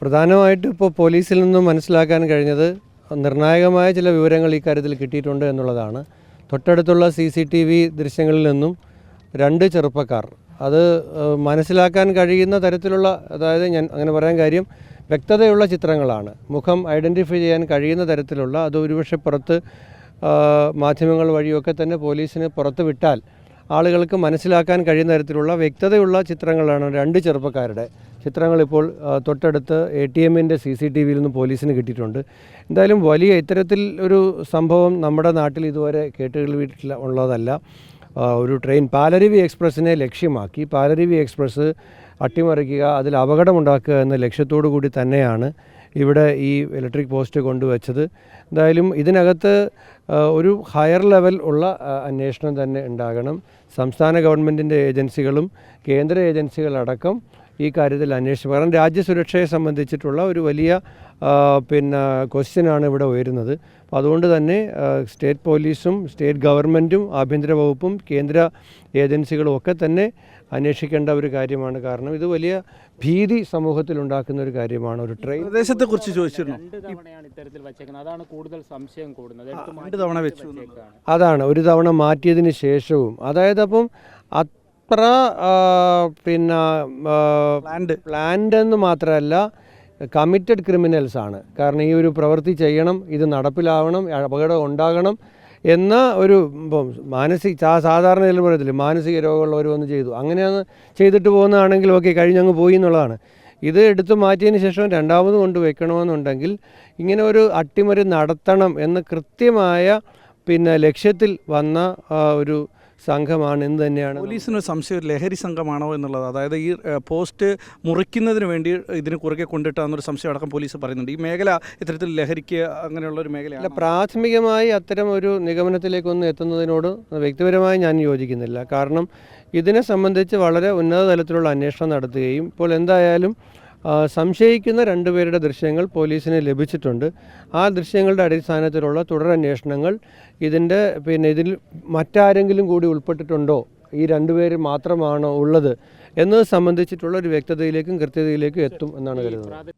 പ്രധാനമായിട്ട് ഇപ്പോൾ പോലീസിൽ നിന്നും മനസ്സിലാക്കാൻ കഴിഞ്ഞത് നിർണായകമായ ചില വിവരങ്ങൾ ഈ കാര്യത്തിൽ കിട്ടിയിട്ടുണ്ട് എന്നുള്ളതാണ്. തൊട്ടടുത്തുള്ള സി സി ടി വി ദൃശ്യങ്ങളിൽ നിന്നും രണ്ട് ചെറുപ്പക്കാർ. അത് മനസ്സിലാക്കാൻ കഴിയുന്ന തരത്തിലുള്ള അതായത് ഞാൻ അങ്ങനെ പറയാൻ കാര്യം വ്യക്തതയുള്ള ചിത്രങ്ങളാണ്. മുഖം ഐഡന്റിഫൈ ചെയ്യാൻ കഴിയുന്ന തരത്തിലുള്ള അത് ഒരുപക്ഷെ പുറത്ത് മാധ്യമങ്ങൾ വഴിയൊക്കെ തന്നെ പോലീസിന് പുറത്ത് വിട്ടാൽ ആളുകൾക്ക് മനസ്സിലാക്കാൻ കഴിയുന്ന തരത്തിലുള്ള വ്യക്തതയുള്ള ചിത്രങ്ങളാണ് രണ്ട് ചെറുപ്പക്കാരുടെ. ചിത്രങ്ങൾ ഇപ്പോൾ തൊട്ടടുത്ത് എ ടി എമ്മിന്റെ സി സി ടി വിയിൽ നിന്ന് പോലീസിന് കിട്ടിയിട്ടുണ്ട്. എന്തായാലും വലിയ ഇത്തരത്തിൽ ഒരു സംഭവം നമ്മുടെ നാട്ടിൽ ഇതുവരെ കേട്ടുകേൾവിട്ടില്ല ഉള്ളതല്ല. ഒരു ട്രെയിൻ പാലരുവി എക്സ്പ്രസ്സിനെ ലക്ഷ്യമാക്കി. പാലരുവി എക്സ്പ്രസ് അട്ടിമറിക്കുക അതിൽ അപകടമുണ്ടാക്കുക എന്ന ലക്ഷ്യത്തോടു കൂടി തന്നെയാണ് ഇവിടെ ഈ ഇലക്ട്രിക് പോസ്റ്റ് കൊണ്ടുവച്ചത്. എന്തായാലും ഇതിനകത്ത് ഒരു ഹയർ ലെവൽ ഉള്ള അന്വേഷണം തന്നെ ഉണ്ടാകണം. സംസ്ഥാന ഗവൺമെന്റിന്റെ ഏജൻസികളും കേന്ദ്ര ഏജൻസികളടക്കം ഈ കാര്യത്തിൽ അന്വേഷിച്ചു. കാരണം രാജ്യസുരക്ഷയെ സംബന്ധിച്ചിട്ടുള്ള ഒരു വലിയ പിന്നെ ക്വസ്റ്റ്യനാണ് ഇവിടെ ഉയരുന്നത്. അപ്പോൾ അതുകൊണ്ട് തന്നെ സ്റ്റേറ്റ് പോലീസും സ്റ്റേറ്റ് ഗവൺമെന്റും ആഭ്യന്തര വകുപ്പും കേന്ദ്ര ഏജൻസികളും ഒക്കെ തന്നെ അന്വേഷിക്കേണ്ട ഒരു കാര്യമാണ്. കാരണം ഇത് വലിയ ഭീതി സമൂഹത്തിൽ ഉണ്ടാക്കുന്ന ഒരു കാര്യമാണ്. ഒരു ട്രെയിൻ പ്രദേശത്തെ കുറിച്ച് ചോദിച്ചിരുന്നു. അതാണ് കൂടുതൽ സംശയം കൂടുന്നത്. എടുത്ത് തവണ വെച്ചു അതാണ്. ഒരു തവണ മാറ്റിയതിന് ശേഷവും. അതായത് അപ്പം അത്ര പിന്നെ പ്ലാൻഡ് പ്ലാൻഡ് എന്ന് മാത്രമല്ല കമ്മിറ്റഡ് ക്രിമിനൽസ് ആണ്. കാരണം ഈ ഒരു പ്രവൃത്തി ചെയ്യണം ഇത് നടപ്പിലാവണം അപകടം ഉണ്ടാകണം എന്ന ഒരു ഇപ്പം മാനസിക സാധാരണ പറയത്തില്ലേ മാനസിക രോഗമുള്ളവർ വന്ന് ചെയ്തു. അങ്ങനെയാണ് ചെയ്തിട്ട് പോകുന്നതാണെങ്കിൽ ഓക്കെ കഴിഞ്ഞങ്ങ് പോയി എന്നുള്ളതാണ്. ഇത് എടുത്തു മാറ്റിയതിന് ശേഷം രണ്ടാമത് കൊണ്ട് വെക്കണമെന്നുണ്ടെങ്കിൽ ഇങ്ങനെ ഒരു അട്ടിമറി നടത്തണം എന്ന് കൃത്യമായ പിന്നെ ലക്ഷ്യത്തിൽ വന്ന ഒരു സംഘമാണ് എന്ന് തന്നെയാണ്? പോലീസിന് ഒരു സംശയം ഒരു ലഹരി സംഘമാണോ എന്നുള്ളത്. അതായത് ഈ പോസ്റ്റ് മുറിക്കുന്നതിന് വേണ്ടി ഇതിന് കുറുകെ കൊണ്ടിട്ടാന്നൊരു സംശയം അടക്കം പോലീസ് പറയുന്നുണ്ട്. ഈ മേഖല ഇത്തരത്തിൽ ലഹരിക്ക് അങ്ങനെയുള്ള ഒരു മേഖല പ്രാഥമികമായി അത്തരം ഒരു നിഗമനത്തിലേക്കൊന്നും എത്തുന്നതിനോട് വ്യക്തിപരമായി ഞാൻ യോജിക്കുന്നില്ല. കാരണം ഇതിനെ സംബന്ധിച്ച് വളരെ ഉന്നത തലത്തിലുള്ള അന്വേഷണം നടത്തുകയും ഇപ്പോൾ എന്തായാലും സംശയിക്കുന്ന രണ്ടുപേരുടെ ദൃശ്യങ്ങൾ പോലീസിന് ലഭിച്ചിട്ടുണ്ട്. ആ ദൃശ്യങ്ങളുടെ അടിസ്ഥാനത്തിലുള്ള തുടരന്വേഷണങ്ങൾ ഇതിന്റെ പിന്നെ ഇതിൽ മറ്റാരെങ്കിലും കൂടി ഉൾപ്പെട്ടിട്ടുണ്ടോ? ഈ രണ്ടുപേർ മാത്രമാണോ ഉള്ളത്? എന്നത് സംബന്ധിച്ചിട്ടുള്ള ഒരു വ്യക്തതയിലേക്കും കൃത്യതയിലേക്കും എത്തും എന്നാണ് കരുതുന്നത്.